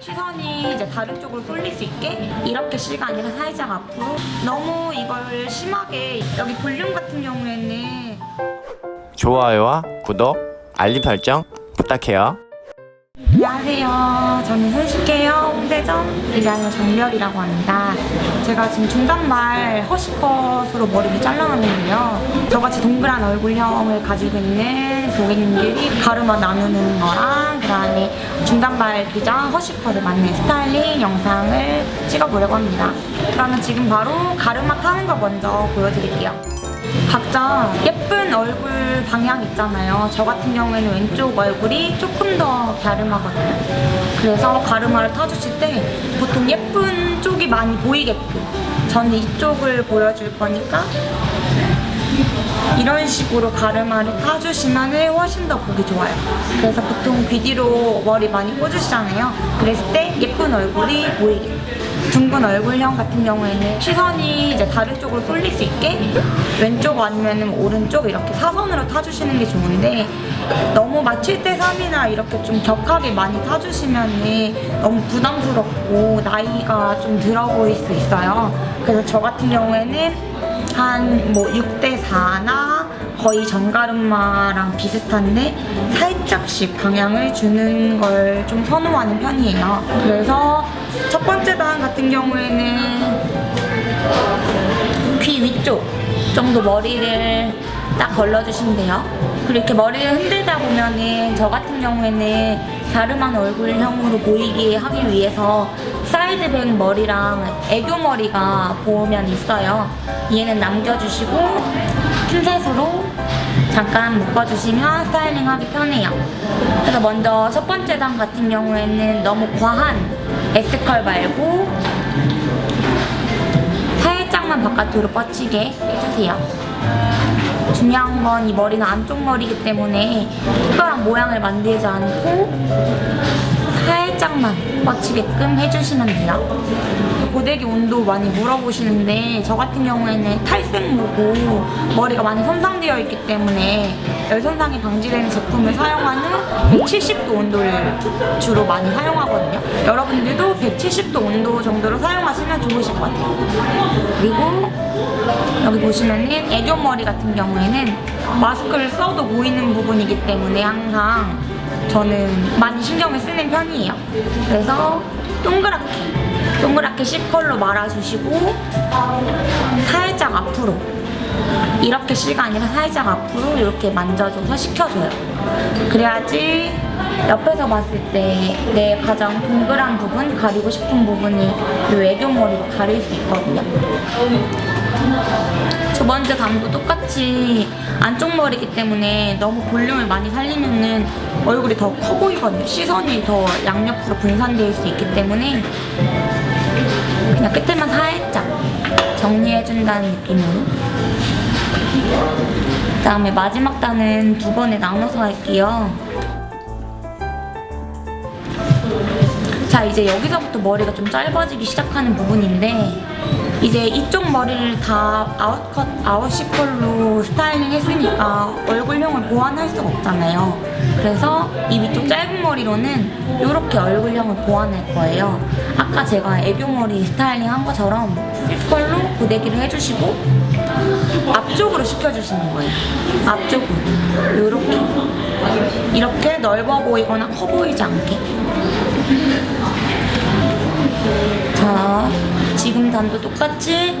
시선이 이제 다른 쪽으로 쏠릴 수 있게 이렇게 아니라 살짝 앞으로 너무 이걸 심하게 여기 볼륨 같은 경우에는 좋아요와 구독, 알림 설정 부탁해요. 안녕하세요. 저는 손쉽게요 홍대점 디자이너 정멸이라고 합니다. 제가 지금 중단말 허시컷으로 머리를 잘라놨는데요. 저같이 동그란 얼굴형을 가지고 있는 고객님들이 가르마 나누는 거랑 그다음에 중단발 기장 허시컷을 맞는 스타일링 영상을 찍어보려고 합니다. 그러면 지금 바로 가르마 타는 거 먼저 보여드릴게요. 각자 예쁜 얼굴 방향 있잖아요. 저 같은 경우에는 왼쪽 얼굴이 조금 더 갸름하거든요. 그래서 가르마를 타주실 때 보통 예쁜 쪽이 많이 보이게끔 저는 이쪽을 보여줄 거니까 이런 식으로 가르마를 타주시면 훨씬 더 보기 좋아요. 그래서 보통 귀 뒤로 머리 많이 꽂으시잖아요. 그랬을 때 예쁜 얼굴이 보이게. 둥근 얼굴형 같은 경우에는 시선이 이제 다른 쪽으로 쏠릴 수 있게 왼쪽 아니면 오른쪽 이렇게 사선으로 타주시는 게 좋은데 너무 막 7대 3이나 이렇게 좀 격하게 많이 타주시면 너무 부담스럽고 나이가 좀 들어 보일 수 있어요. 그래서 저 같은 경우에는 한 뭐 6대 4나 거의 정가르마랑 비슷한데 살짝씩 방향을 주는 걸 좀 선호하는 편이에요. 그래서 첫 번째 단 같은 경우에는 귀 위쪽 정도 머리를 딱 걸러주시면 돼요. 그리고 이렇게 머리를 흔들다 보면은 저 같은 경우에는 갸름한 얼굴형으로 보이게 하기 위해서 사이드백 머리랑 애교 머리가 보면 있어요. 얘는 남겨주시고 핀셋으로 잠깐 묶어주시면 스타일링 하기 편해요. 그래서 먼저 첫 번째 단 같은 경우에는 너무 과한 S컬 말고 살짝만 바깥으로 뻗치게 해주세요. 중요한 건 이 머리는 안쪽 머리이기 때문에 특별한 모양을 만들지 않고 살짝만 뻗치게끔 해주시면 돼요. 고데기 온도 많이 물어보시는데 저 같은 경우에는 탈색모고 머리가 많이 손상되어 있기 때문에 열 손상이 방지되는 제품을 사용하는 170도 온도를 주로 많이 사용하거든요. 여러분들도 170도 온도 정도로 사용하시면 좋으실 것 같아요. 그리고 여기 보시면은 애교 머리 같은 경우에는 마스크를 써도 보이는 부분이기 때문에 항상 저는 많이 신경을 쓰는 편이에요. 그래서 동그랗게 동그랗게 C컬로 말아주시고 살짝 앞으로 이렇게 C가 아니라 살짝 앞으로 이렇게 만져줘서 식혀줘요. 그래야지 옆에서 봤을 때 내 가장 동그란 부분, 가리고 싶은 부분을 이 애교머리로 가릴 수 있거든요. 두 번째 감도 똑같이 안쪽 머리이기 때문에 너무 볼륨을 많이 살리면은 얼굴이 더 커 보이거든요. 시선이 더 양옆으로 분산될 수 있기 때문에 그냥 끝에만 살짝 정리해준다는 느낌으로. 그 다음에 마지막 단은 두 번에 나눠서 할게요. 자 이제 여기서부터 머리가 좀 짧아지기 시작하는 부분인데 이제 이쪽 머리를 다 아웃컷 아웃시컬로 스타일링 했으니까 얼굴형을 보완할 수가 없잖아요. 그래서 이 위쪽 짧은 머리로는 이렇게 얼굴형을 보완할 거예요. 아까 제가 애교머리 스타일링 한 것처럼 C컬로 고데기를 해주시고 앞쪽으로 시켜주시는 거예요. 앞쪽으로. 이렇게. 이렇게 넓어 보이거나 커 보이지 않게. 자, 지금 단도 똑같이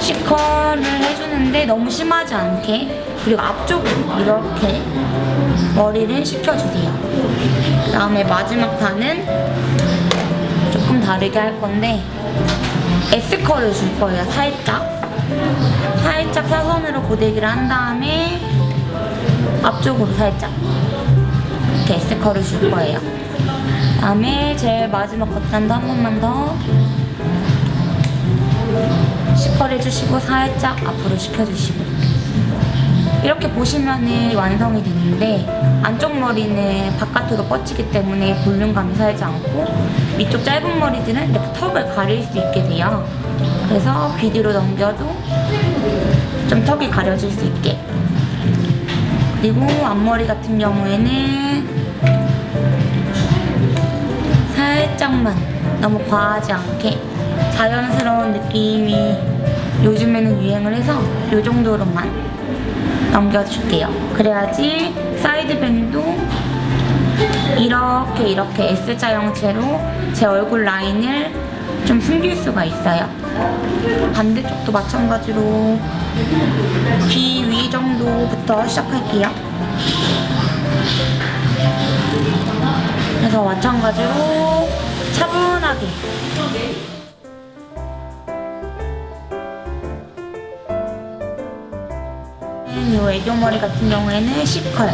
시컬을 해주는데 너무 심하지 않게 그리고 앞쪽으로 이렇게 머리를 식혀주세요. 그 다음에 마지막 단은 조금 다르게 할 건데 S컬을 줄 거예요, 살짝. 살짝 사선으로 고데기를 한 다음에 앞쪽으로 살짝 이렇게 S컬을 줄 거예요. 다음에 제일 마지막 겉단도 한 번만 더 시컬 해주시고 살짝 앞으로 시켜주시고. 이렇게 보시면은 완성이 되는데 안쪽 머리는 바깥으로 뻗치기 때문에 볼륨감이 살지 않고 위쪽 짧은 머리들은 이렇게 턱을 가릴 수 있게 돼요. 그래서 귀 뒤로 넘겨도 좀 턱이 가려질 수 있게. 그리고 앞머리 같은 경우에는 살짝만 너무 과하지 않게 자연스러운 느낌이 요즘에는 유행을 해서 이 정도로만 넘겨줄게요. 그래야지 사이드밴도 이렇게 이렇게 S자 형체로 제 얼굴 라인을 좀 숨길 수가 있어요. 반대쪽도 마찬가지로 귀 위 정도부터 시작할게요. 그래서 마찬가지로 차분하게 이 애교머리 같은 경우에는 C컬.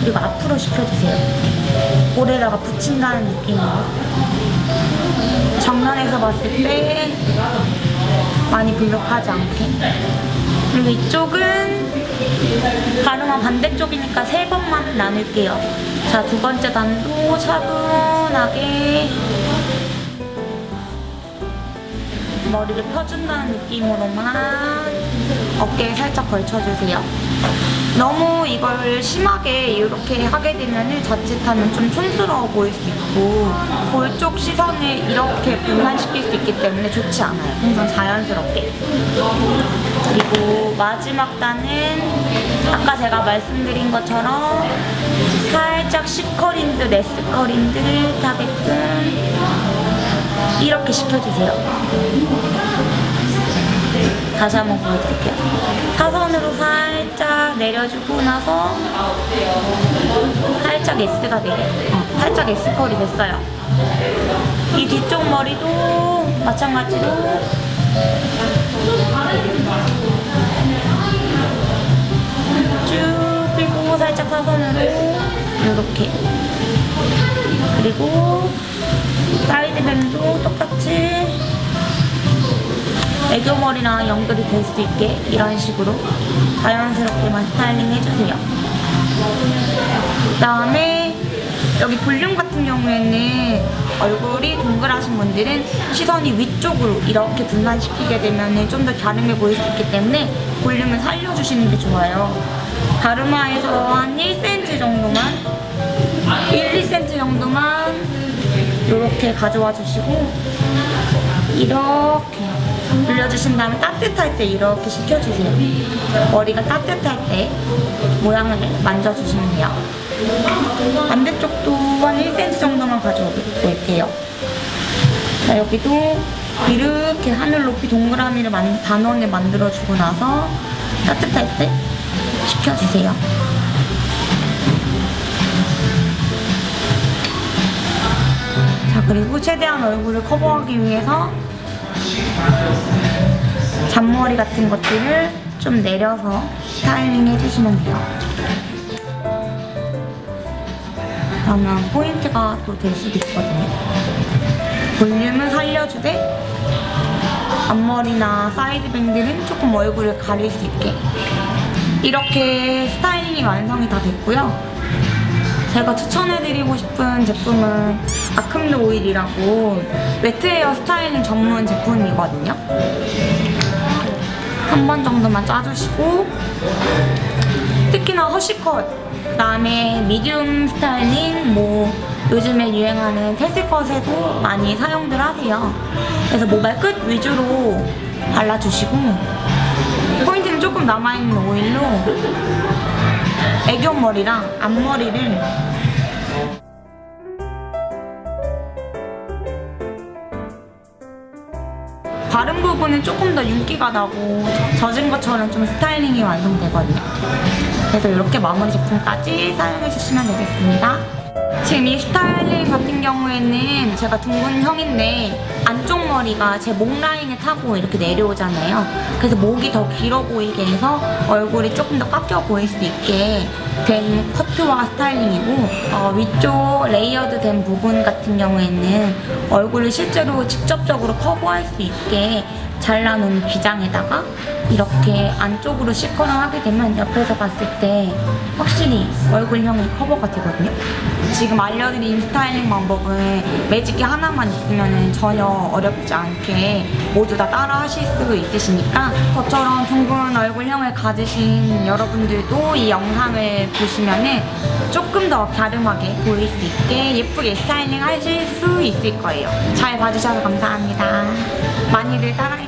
그리고 앞으로 시켜주세요. 볼에다가 붙인다는 느낌으로. 정면에서 봤을 때 많이 불룩하지 않게. 그리고 이쪽은 가르마 반대쪽이니까 세 번만 나눌게요. 자 두 번째 단도 차분하게 머리를 펴준다는 느낌으로만 어깨에 살짝 걸쳐주세요. 너무 이걸 심하게 이렇게 하게 되면 자칫하면 좀 촌스러워 보일 수 있고 볼 쪽 시선을 이렇게 분산시킬 수 있기 때문에 좋지 않아요. 항상 자연스럽게. 그리고 마지막 단은 아까 제가 말씀드린 것처럼 살짝 C컬인 듯 S컬인 듯 하게끔 이렇게 시켜주세요. 다시 한번 보여드릴게요. 사선으로 살짝 내려주고 나서 살짝 S가 되게 어, 살짝 S컬이 됐어요. 이 뒤쪽 머리도 마찬가지로 쭉 펴고 살짝 사선으로 이렇게 그리고 사이드밴도 똑같이 애교머리랑 연결이 될 수 있게 이런 식으로 자연스럽게만 스타일링 해주세요. 그 다음에 여기 볼륨 같은 경우에는 얼굴이 동그라신 분들은 시선이 위쪽으로 이렇게 분산시키게 되면 좀 더 갸름해 보일 수 있기 때문에 볼륨을 살려주시는 게 좋아요. 가르마에서 한 1cm 정도만 1, 2cm 정도만 이렇게 가져와 주시고 이렇게 돌려주신 다음에 따뜻할 때 이렇게 식혀주세요. 머리가 따뜻할 때 모양을 만져주시면 돼요. 반대쪽도 한 1cm 정도만 가져올게요. 자, 여기도 이렇게 하늘 높이 동그라미를 만, 단원을 만들어주고 나서 따뜻할 때 식혀주세요. 자, 그리고 최대한 얼굴을 커버하기 위해서 잔머리 같은 것들을 좀 내려서 스타일링 해주시면 돼요. 그러면 포인트가 또 될 수도 있거든요. 볼륨은 살려주되 앞머리나 사이드밴드는 조금 얼굴을 가릴 수 있게 이렇게 스타일링이 완성이 다 됐고요. 제가 추천해드리고 싶은 제품은 아큼드 오일이라고 웨트헤어 스타일링 전문 제품이거든요. 한 번 정도만 짜주시고 특히나 허쉬컷 그다음에 미디움 스타일링 뭐 요즘에 유행하는 테슬컷에도 많이 사용들 하세요. 그래서 모발 끝 위주로 발라주시고 포인트는 조금 남아있는 오일로 애교머리랑 앞머리를 다른 부분은 조금 더 윤기가 나고 젖은 것처럼 좀 스타일링이 완성되거든요. 그래서 이렇게 마무리 제품까지 사용해 주시면 되겠습니다. 지금 이 스타일링 같은 경우에는 제가 둥근 형인데 안쪽 머리가 제 목 라인에 타고 이렇게 내려오잖아요. 그래서 목이 더 길어 보이게 해서 얼굴이 조금 더 깎여 보일 수 있게 된 커트와 스타일링이고 어, 위쪽 레이어드 된 부분 같은 경우에는 얼굴을 실제로 직접적으로 커버할 수 있게 잘라놓은 기장에다가 이렇게 안쪽으로 시커를 하게 되면 옆에서 봤을 때 확실히 얼굴형이 커버가 되거든요. 지금 알려드린 스타일링 방법은 매직기 하나만 있으면 전혀 어렵지 않게 모두 다 따라 하실 수 있으시니까 저처럼 둥근 얼굴형을 가지신 여러분들도 이 영상을 보시면은 조금 더 갸름하게 보일 수 있게 예쁘게 스타일링 하실 수 있을 거예요. 잘 봐주셔서 감사합니다. 많이들 따라해주세요.